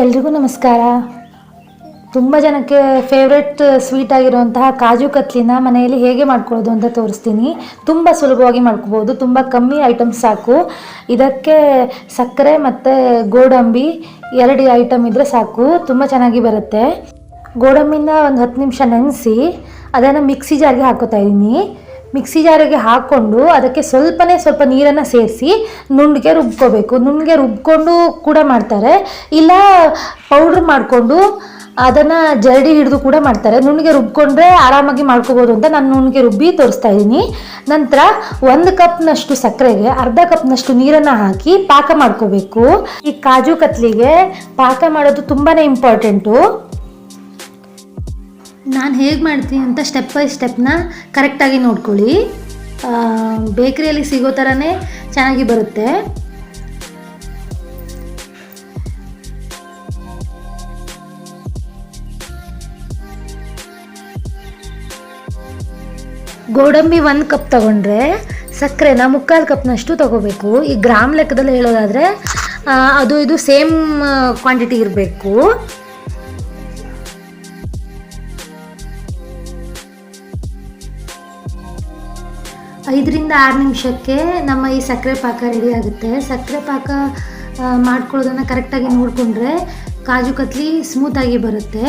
ಎಲ್ರಿಗೂ ನಮಸ್ಕಾರ. ತುಂಬ ಜನಕ್ಕೆ ಫೇವ್ರೆಟ್ ಸ್ವೀಟ್ ಆಗಿರುವಂತಹ ಕಾಜು ಕತ್ಲಿನ ಮನೆಯಲ್ಲಿ ಹೇಗೆ ಮಾಡ್ಕೊಳ್ಳೋದು ಅಂತ ತೋರಿಸ್ತೀನಿ. ತುಂಬ ಸುಲಭವಾಗಿ ಮಾಡ್ಕೋಬೋದು, ತುಂಬ ಕಮ್ಮಿ ಐಟಮ್ಸ್ ಸಾಕು. ಇದಕ್ಕೆ ಸಕ್ಕರೆ ಮತ್ತು ಗೋಡಂಬಿ ಎರಡು ಐಟಮ್ ಇದ್ದರೆ ಸಾಕು, ತುಂಬ ಚೆನ್ನಾಗಿ ಬರುತ್ತೆ. ಗೋಡಂಬಿನ ಒಂದು ಹತ್ತು ನಿಮಿಷ ನೆನೆಸಿ, ಅದನ್ನು ಮಿಕ್ಸಿ ಜಾರಿಗೆ ಹಾಕೋತಾ ಇದ್ದೀನಿ ಮಿಕ್ಸಿ ಜಾರಿಗೆ ಹಾಕ್ಕೊಂಡು ಅದಕ್ಕೆ ಸ್ವಲ್ಪನೇ ಸ್ವಲ್ಪ ನೀರನ್ನು ಸೇರಿಸಿ ನುಣ್ಣಗೆ ರುಬ್ಕೋಬೇಕು. ನುಣ್ಣಗೆ ರುಬ್ಕೊಂಡು ಕೂಡ ಮಾಡ್ತಾರೆ. ಇಲ್ಲ ಪೌಡ್ರ್ ಮಾಡಿಕೊಂಡು ಅದನ್ನು ಜರಡಿ ಹಿಡಿದು ಕೂಡ ಮಾಡ್ತಾರೆ. ನುಣ್ಣಗೆ ರುಬ್ಕೊಂಡ್ರೆ ಆರಾಮಾಗಿ ಮಾಡ್ಕೋಬೋದು ಅಂತ ನಾನು ನುಣ್ಣಗೆ ರುಬ್ಬಿ ತೋರಿಸ್ತಾ ಇದ್ದೀನಿ ನಂತರ ಒಂದು ಕಪ್ನಷ್ಟು ಸಕ್ಕರೆಗೆ, ಅರ್ಧ ಕಪ್ನಷ್ಟು ನೀರನ್ನು ಹಾಕಿ ಪಾಕ ಮಾಡ್ಕೋಬೇಕು. ಈ ಕಾಜು ಕತ್ಲಿಗೆ ಪಾಕ ಮಾಡೋದು ತುಂಬಾ ಇಂಪಾರ್ಟೆಂಟು ನಾನು ಹೇಗೆ ಮಾಡ್ತೀನಿ ಅಂತ ಸ್ಟೆಪ್ ಬೈ ಸ್ಟೆಪ್ನ ಕರೆಕ್ಟಾಗಿ ನೋಡ್ಕೊಳ್ಳಿ. ಬೇಕ್ರಿಯಲ್ಲಿ ಸಿಗೋ ಥರನೇ ಚೆನ್ನಾಗಿ ಬರುತ್ತೆ. ಗೋಡಂಬಿ ಒಂದು ಕಪ್ ತಗೊಂಡ್ರೆ ಸಕ್ಕರೆನ ಮುಕ್ಕಾಲು ಕಪ್ನಷ್ಟು ತಗೋಬೇಕು. ಈ ಗ್ರಾಮ್ ಲೆಕ್ಕದಲ್ಲಿ ಹೇಳೋದಾದರೆ ಅದು ಇದು ಸೇಮ್ ಕ್ವಾಂಟಿಟಿ ಇರಬೇಕು. ಐದರಿಂದ ಆರು ನಿಮಿಷಕ್ಕೆ ನಮ್ಮ ಈ ಸಕ್ಕರೆ ಪಾಕ ರೆಡಿ ಆಗುತ್ತೆ. ಸಕ್ಕರೆ ಪಾಕ ಮಾಡ್ಕೊಳ್ಳೋದನ್ನು ಕರೆಕ್ಟಾಗಿ ನೋಡಿಕೊಂಡ್ರೆ ಕಾಜು ಕತ್ಲಿ ಸ್ಮೂತಾಗಿ ಬರುತ್ತೆ.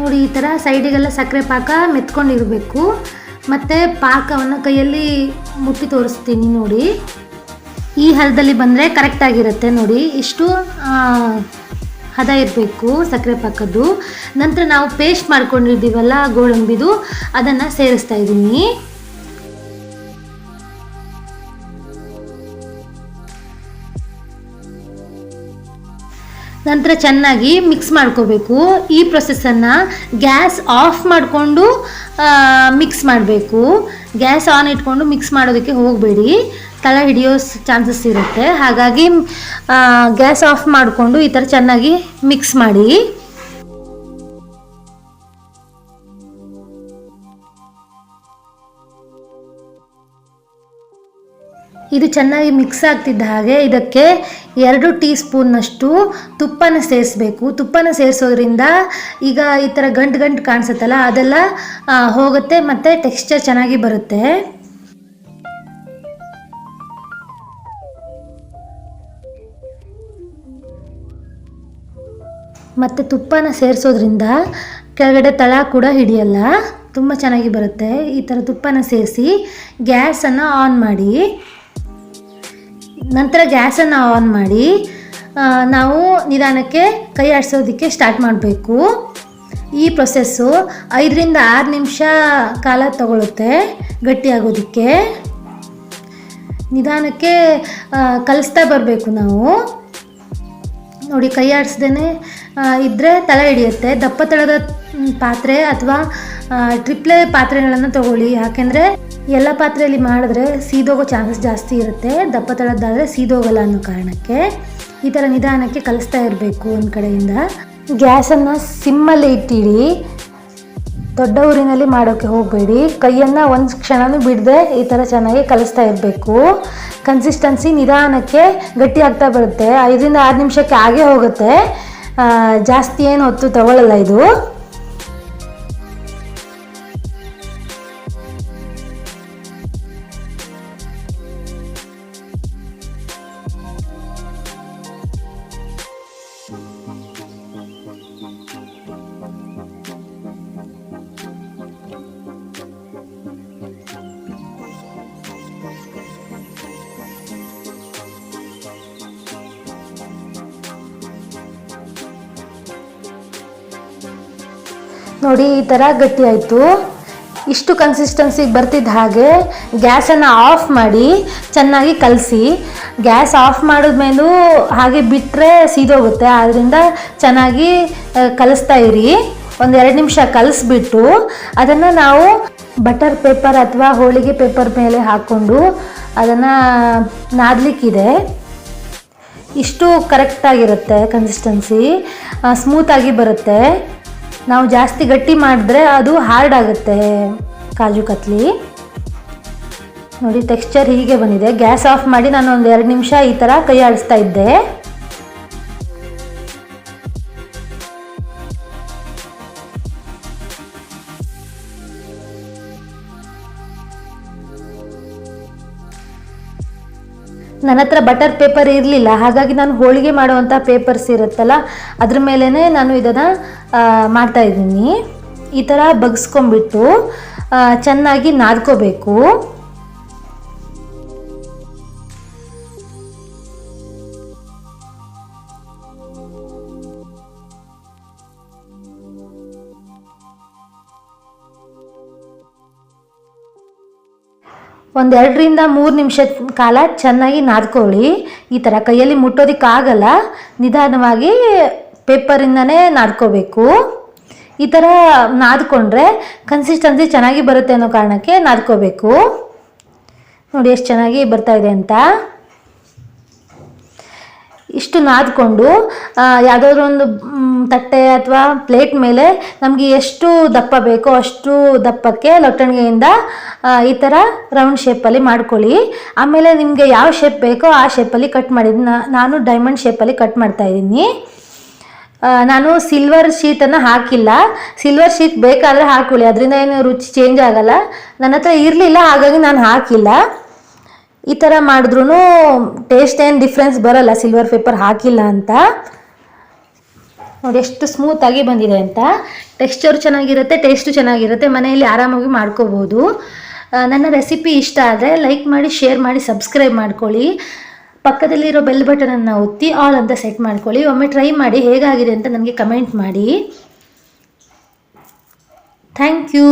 ನೋಡಿ ಈ ಥರ ಸೈಡಿಗೆಲ್ಲ ಸಕ್ಕರೆ ಪಾಕ ಮೆತ್ಕೊಂಡಿರಬೇಕು. ಮತ್ತು ಪಾಕವನ್ನು ಕೈಯಲ್ಲಿ ಮುಟ್ಟಿ ತೋರಿಸ್ತೀನಿ ನೋಡಿ. ಈ ಹದದಲ್ಲಿ ಬಂದರೆ ಕರೆಕ್ಟಾಗಿರುತ್ತೆ ನೋಡಿ. ಇಷ್ಟು ಹದ ಇರಬೇಕು ಸಕ್ಕರೆ ಪಾಕದ್ದು. ನಂತರ ನಾವು ಪೇಸ್ಟ್ ಮಾಡ್ಕೊಂಡಿದ್ದೀವಲ್ಲ ಗೋಡಂಬಿದು, ಅದನ್ನು ಸೇರಿಸ್ತಾ ಇದ್ದೀನಿ. ನಂತರ ಚೆನ್ನಾಗಿ ಮಿಕ್ಸ್ ಮಾಡ್ಕೋಬೇಕು. ಈ ಪ್ರೊಸೆಸನ್ನು ಗ್ಯಾಸ್ ಆಫ್ ಮಾಡಿಕೊಂಡು ಮಿಕ್ಸ್ ಮಾಡಬೇಕು. ಗ್ಯಾಸ್ ಆನ್ ಇಟ್ಕೊಂಡು ಮಿಕ್ಸ್ ಮಾಡೋದಕ್ಕೆ ಹೋಗಬೇಡಿ. ತಳ ಹಿಡಿಯೋ ಚಾನ್ಸಸ್ ಇರುತ್ತೆ. ಹಾಗಾಗಿ ಗ್ಯಾಸ್ ಆಫ್ ಮಾಡಿಕೊಂಡು ಈ ಥರ ಚೆನ್ನಾಗಿ ಮಿಕ್ಸ್ ಮಾಡಿ. ಇದು ಚೆನ್ನಾಗಿ ಮಿಕ್ಸ್ ಆಗ್ತಿದ್ದ ಹಾಗೆ ಇದಕ್ಕೆ ಎರಡು ಟೀ ಸ್ಪೂನ್ನಷ್ಟು ತುಪ್ಪನ ಸೇರಿಸ್ಬೇಕು. ತುಪ್ಪನ ಸೇರಿಸೋದ್ರಿಂದ ಈಗ ಈ ಥರ ಗಂಟು ಗಂಟು ಕಾಣಿಸುತ್ತಲ್ಲ, ಅದೆಲ್ಲ ಹೋಗುತ್ತೆ ಮತ್ತು ಟೆಕ್ಸ್ಚರ್ ಚೆನ್ನಾಗಿ ಬರುತ್ತೆ. ಮತ್ತು ತುಪ್ಪನ ಸೇರಿಸೋದ್ರಿಂದ ಕೆಳಗಡೆ ತಳ ಕೂಡ ಹಿಡಿಯಲ್ಲ, ತುಂಬ ಚೆನ್ನಾಗಿ ಬರುತ್ತೆ. ಈ ಥರ ತುಪ್ಪನ ಸೇರಿಸಿ ಗ್ಯಾಸನ್ನು ಆನ್ ಮಾಡಿ ನಂತರ ಗ್ಯಾಸನ್ನು ಆನ್ ಮಾಡಿ ನಾವು ನಿಧಾನಕ್ಕೆ ಕೈ ಆಡಿಸೋದಕ್ಕೆ ಸ್ಟಾರ್ಟ್ ಮಾಡಬೇಕು. ಈ ಪ್ರೊಸೆಸ್ಸು ಐದರಿಂದ ಆರು ನಿಮಿಷ ಕಾಲ ತಗೊಳುತ್ತೆ ಗಟ್ಟಿಯಾಗೋದಕ್ಕೆ. ನಿಧಾನಕ್ಕೆ ಕಲಿಸ್ತಾ ಬರಬೇಕು ನಾವು. ನೋಡಿ, ಕೈ ಆಡಿಸ್ದೇ ಇದ್ದರೆ ತಲೆ ಹಿಡಿಯುತ್ತೆ. ದಪ್ಪ ತಳದ ಪಾತ್ರೆ ಅಥವಾ ಟ್ರಿಪ್ಲೆ ಪಾತ್ರೆಗಳನ್ನು ತಗೊಳ್ಳಿ. ಯಾಕೆಂದರೆ ಎಲ್ಲ ಪಾತ್ರೆಯಲ್ಲಿ ಮಾಡಿದ್ರೆ ಸೀದೋಗೋ ಚಾನ್ಸಸ್ ಜಾಸ್ತಿ ಇರುತ್ತೆ. ದಪ್ಪ ತಳದ್ದಾದರೆ ಸೀದೋಗಲ್ಲ ಅನ್ನೋ ಕಾರಣಕ್ಕೆ ಈ ಥರ ನಿಧಾನಕ್ಕೆ ಕಲಿಸ್ತಾ ಇರಬೇಕು ಒಂದು ಕಡೆಯಿಂದ. ಗ್ಯಾಸನ್ನು ಸಿಮ್ಮಲ್ಲಿ ಇಟ್ಟಿಡಿ. ದೊಡ್ಡ ಊರಿನಲ್ಲಿ ಮಾಡೋಕ್ಕೆ ಹೋಗಬೇಡಿ. ಕೈಯನ್ನು ಒಂದು ಕ್ಷಣನೂ ಬಿಡದೆ ಈ ಥರ ಚೆನ್ನಾಗಿ ಕಲಿಸ್ತಾ ಇರಬೇಕು. ಕನ್ಸಿಸ್ಟೆನ್ಸಿ ನಿಧಾನಕ್ಕೆ ಗಟ್ಟಿ ಆಗ್ತಾ ಬರುತ್ತೆ. ಐದರಿಂದ ಆರು ನಿಮಿಷಕ್ಕೆ ಆಗೇ ಹೋಗುತ್ತೆ. ಜಾಸ್ತಿ ಏನು ಹೊತ್ತು ತಗೊಳ್ಳಲ್ಲ ಇದು. ನೋಡಿ, ಈ ಥರ ಗಟ್ಟಿ ಆಯಿತು. ಇಷ್ಟು ಕನ್ಸಿಸ್ಟೆನ್ಸಿಗೆ ಬರ್ತಿದ್ದ ಹಾಗೆ ಗ್ಯಾಸನ್ನು ಆಫ್ ಮಾಡಿ ಚೆನ್ನಾಗಿ ಕಲಸಿ. ಗ್ಯಾಸ್ ಆಫ್ ಮಾಡಿದ್ಮೇಲೂ ಹಾಗೆ ಬಿಟ್ಟರೆ ಸೀದೋಗುತ್ತೆ. ಆದ್ದರಿಂದ ಚೆನ್ನಾಗಿ ಕಲಿಸ್ತಾ ಇರಿ. ಒಂದು ಎರಡು ನಿಮಿಷ ಕಲಿಸ್ಬಿಟ್ಟು ಅದನ್ನು ನಾವು ಬಟರ್ ಪೇಪರ್ ಅಥವಾ ಹೋಳಿಗೆ ಪೇಪರ್ ಮೇಲೆ ಹಾಕ್ಕೊಂಡು ಅದನ್ನು ನಾದಲಿಕ್ಕಿದೆ. ಇಷ್ಟು ಕರೆಕ್ಟಾಗಿರುತ್ತೆ ಕನ್ಸಿಸ್ಟೆನ್ಸಿ ಸ್ಮೂತಾಗಿ ಬರುತ್ತೆ. ನಾವು ಜಾಸ್ತಿ ಗಟ್ಟಿ ಮಾಡಿದ್ರೆ ಅದು ಹಾರ್ಡ್ ಆಗುತ್ತೆ. ಕಾಜು ಕತ್ಲಿ. ನೋಡಿ ಟೆಕ್ಸ್ಚರ್ ಹೀಗೆ ಬಂದಿದೆ. ಗ್ಯಾಸ್ ಆಫ್ ಮಾಡಿ ನಾನು ಒಂದು ಎರಡು ನಿಮಿಷ ಈ ಥರ ಕೈ ಆಡಿಸ್ತಾ ಇದ್ದೆ. ನನ್ನ ಹತ್ರ ಬಟರ್ ಪೇಪರ್ ಇರಲಿಲ್ಲ. ಹಾಗಾಗಿ ನಾನು ಹೋಳಿಗೆ ಮಾಡುವಂಥ ಪೇಪರ್ಸ್ ಇರುತ್ತಲ್ಲ, ಅದ್ರ ಮೇಲೇ ನಾನು ಇದನ್ನು ಮಾಡ್ತಾ ಇದ್ದೀನಿ. ಈ ಥರ ಬಗ್ಸ್ಕೊಂಬಿಟ್ಟು ಚೆನ್ನಾಗಿ ನಾದ್ಕೋಬೇಕು. ಒಂದೆರಡರಿಂದ ಮೂರು ನಿಮಿಷದ ಕಾಲ ಚೆನ್ನಾಗಿ ನಾದ್ಕೊಳ್ಳಿ. ಈ ಥರ ಕೈಯಲ್ಲಿ ಮುಟ್ಟೋದಕ್ಕಾಗಲ್ಲ. ನಿಧಾನವಾಗಿ ಪೇಪರಿಂದನೇ ನಾದ್ಕೋಬೇಕು. ಈ ಥರ ನಾದ್ಕೊಂಡ್ರೆ ಕನ್ಸಿಸ್ಟೆನ್ಸಿ ಚೆನ್ನಾಗಿ ಬರುತ್ತೆ ಅನ್ನೋ ಕಾರಣಕ್ಕೆ ನಾದ್ಕೋಬೇಕು. ನೋಡಿ ಎಷ್ಟು ಚೆನ್ನಾಗಿ ಬರ್ತಾ ಇದೆ ಅಂತ. ಇಷ್ಟು ನಾದ್ಕೊಂಡು ಯಾವುದಾದ್ರೂ ಒಂದು ತಟ್ಟೆ ಅಥವಾ ಪ್ಲೇಟ್ ಮೇಲೆ ನಮಗೆ ಎಷ್ಟು ದಪ್ಪ ಬೇಕೋ ಅಷ್ಟು ದಪ್ಪಕ್ಕೆ ಲೊಟ್ಟಣಿಗೆಯಿಂದ ಈ ಥರ ರೌಂಡ್ ಶೇಪಲ್ಲಿ ಮಾಡ್ಕೊಳ್ಳಿ. ಆಮೇಲೆ ನಿಮಗೆ ಯಾವ ಶೇಪ್ ಬೇಕೋ ಆ ಶೇಪಲ್ಲಿ ಕಟ್ ಮಾಡಿದ್ದೀನಿ ನಾ- ನಾನು ಡೈಮಂಡ್ ಶೇಪಲ್ಲಿ ಕಟ್ ಮಾಡ್ತಾ ಇದ್ದೀನಿ. ನಾನು ಸಿಲ್ವರ್ ಶೀಟನ್ನು ಹಾಕಿಲ್ಲ. ಸಿಲ್ವರ್ ಶೀಟ್ ಬೇಕಾದರೆ ಹಾಕೊಳ್ಳಿ, ಅದರಿಂದ ಏನು ರುಚಿ ಚೇಂಜ್ ಆಗಲ್ಲ. ನನ್ನ ಹತ್ರ ಇರಲಿಲ್ಲ, ಹಾಗಾಗಿ ನಾನು ಹಾಕಿಲ್ಲ. ಈ ಥರ ಮಾಡಿದ್ರೂ ಟೇಸ್ಟ್ ಏನು ಡಿಫ್ರೆನ್ಸ್ ಬರಲ್ಲ ಸಿಲ್ವರ್ ಪೇಪರ್ ಹಾಕಿಲ್ಲ ಅಂತ. ನೋಡಿ, ಎಷ್ಟು ಸ್ಮೂತಾಗಿ ಬಂದಿದೆ ಅಂತ. ಟೆಕ್ಸ್ಚರ್ ಚೆನ್ನಾಗಿರುತ್ತೆ ಟೇಸ್ಟು ಚೆನ್ನಾಗಿರುತ್ತೆ, ಮನೆಯಲ್ಲಿ ಆರಾಮಾಗಿ ಮಾಡ್ಕೋಬೋದು. ನನ್ನ ರೆಸಿಪಿ ಇಷ್ಟ ಆದರೆ ಲೈಕ್ ಮಾಡಿ ಶೇರ್ ಮಾಡಿ ಸಬ್ಸ್ಕ್ರೈಬ್ ಮಾಡ್ಕೊಳ್ಳಿ. ಪಕ್ಕದಲ್ಲಿರೋ ಬೆಲ್ ಬಟನನ್ನು ಒತ್ತಿ ಆಲ್ ಅಂತ ಸೆಟ್ ಮಾಡ್ಕೊಳ್ಳಿ. ಒಮ್ಮೆ ಟ್ರೈ ಮಾಡಿ, ಹೇಗಾಗಿದೆ ಅಂತ ನನಗೆ ಕಮೆಂಟ್ ಮಾಡಿ. Thank you